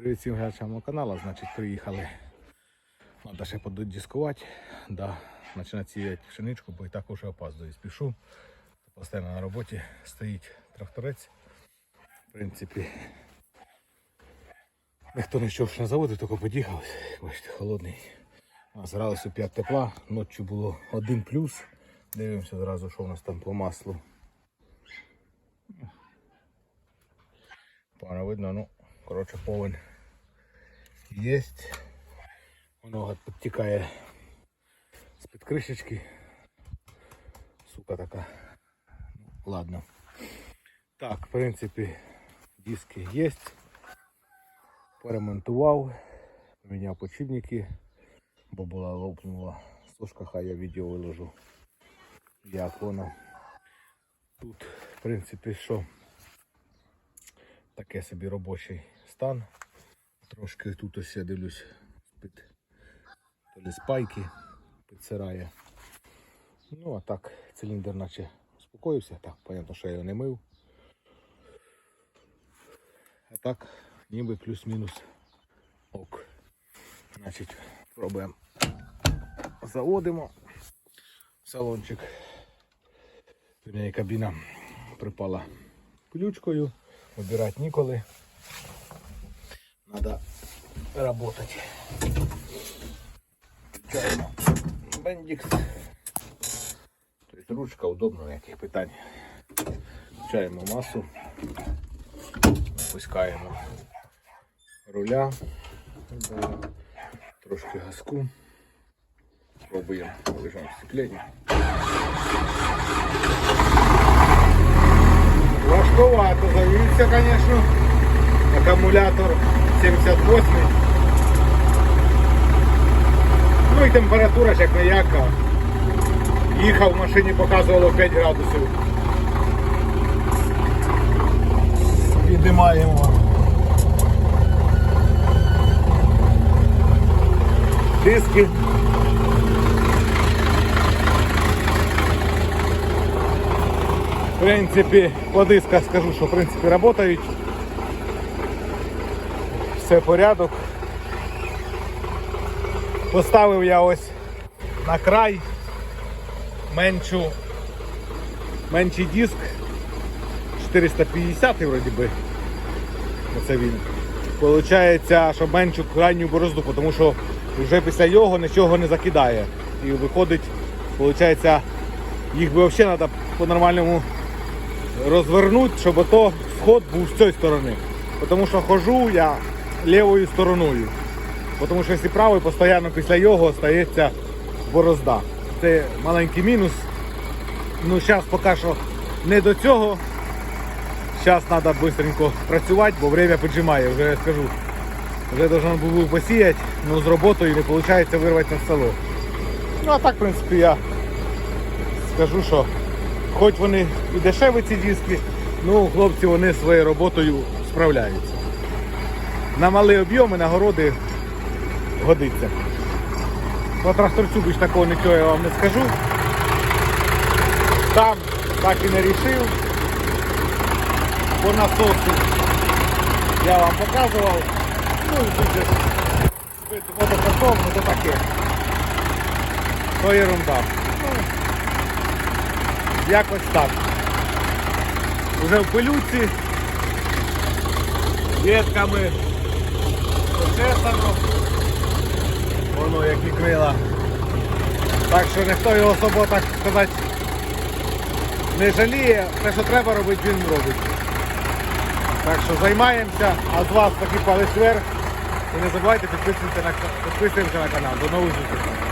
Привіт всім глядачам каналу. Значить, приїхали. Треба ще подискувати. Да. Починати сіяти пшеничку, бо і так уже опаздую. Спішу. Постійно на роботі стоїть тракторець. В принципі, ніхто нічого ще не заводив, тільки під'їхав. Бачите, холодний. Зралися у 5 тепла. Ночі було 1 плюс. Дивимося зразу, що у нас там по маслу. Погано видно, ну, коротше, повен єсть. Воно підтікає з-під кришечки. Сука така. Ну, ладно. Так, в принципі, диски є. Поремонтував, поміняв почивники, бо була лопнула сушка, хай я відео виложу. Як воно. Тут, в принципі, що таке собі робочий стан. Трошки тут ось я дивлюсь під то лі спайки підсирає. Ну а так, циліндр наче успокоївся. Так, понятно, що я його не мив. А так, ніби плюс-мінус ок. Значить, пробуємо. Заводимо салончик. Мене кабіна припала ключкою. Вибирати ніколи. Надо работать. Включаємо бендикс. Тобто ручка удобна, ніяких питань. Включаємо масу. Опускаємо руля. Трошки газку. Пробуємо лежимо сцеплення. Важковато завівся, звісно. Акумулятор 78. Ну і температура ж як не яка. Їхав в машині, показувало 5 градусів. Піднімаємо. Диски. В принципі, по дисках скажу, що в принципі працюють. Все порядок. Поставив я ось на край меншу, менший диск 450 вроді би. Оце він. Получається, що меншу крайню борозду, тому що вже після його нічого не закидає. І виходить, виходить, їх би взагалі треба по-нормальному розвернути, щоб ото сход був з цієї сторони. Тому що хожу я лівою стороною. Тому що якщо правою, постійно після його стається борозда. Це маленький мінус. Ну, зараз поки що не до цього. Зараз треба швидко працювати, бо время піджимає, вже я скажу. Вже должен був посіяти, але з роботою не виходить вирвати на село. Ну а так, в принципі, я скажу, що хоч вони і дешеві ці диски, ну хлопці вони своєю роботою справляються. На малі об'єми, на городи годиться. По тракторцю більш такого нічого я вам не скажу. Там так і не рішив. По насосу я вам показував. Ну і тут же збити водокатом, ну то таке. То ерунда. Ну, якось так. Уже в пилюці, ветками почесано. Воно і крила. Так що ніхто його особо, так сказати, не жаліє. Те, що треба робити, він робить. Так що займаємося, а з вас такий палець вверх. І не забувайте підписуватися на, підписуємося на канал. До нових зустрічей.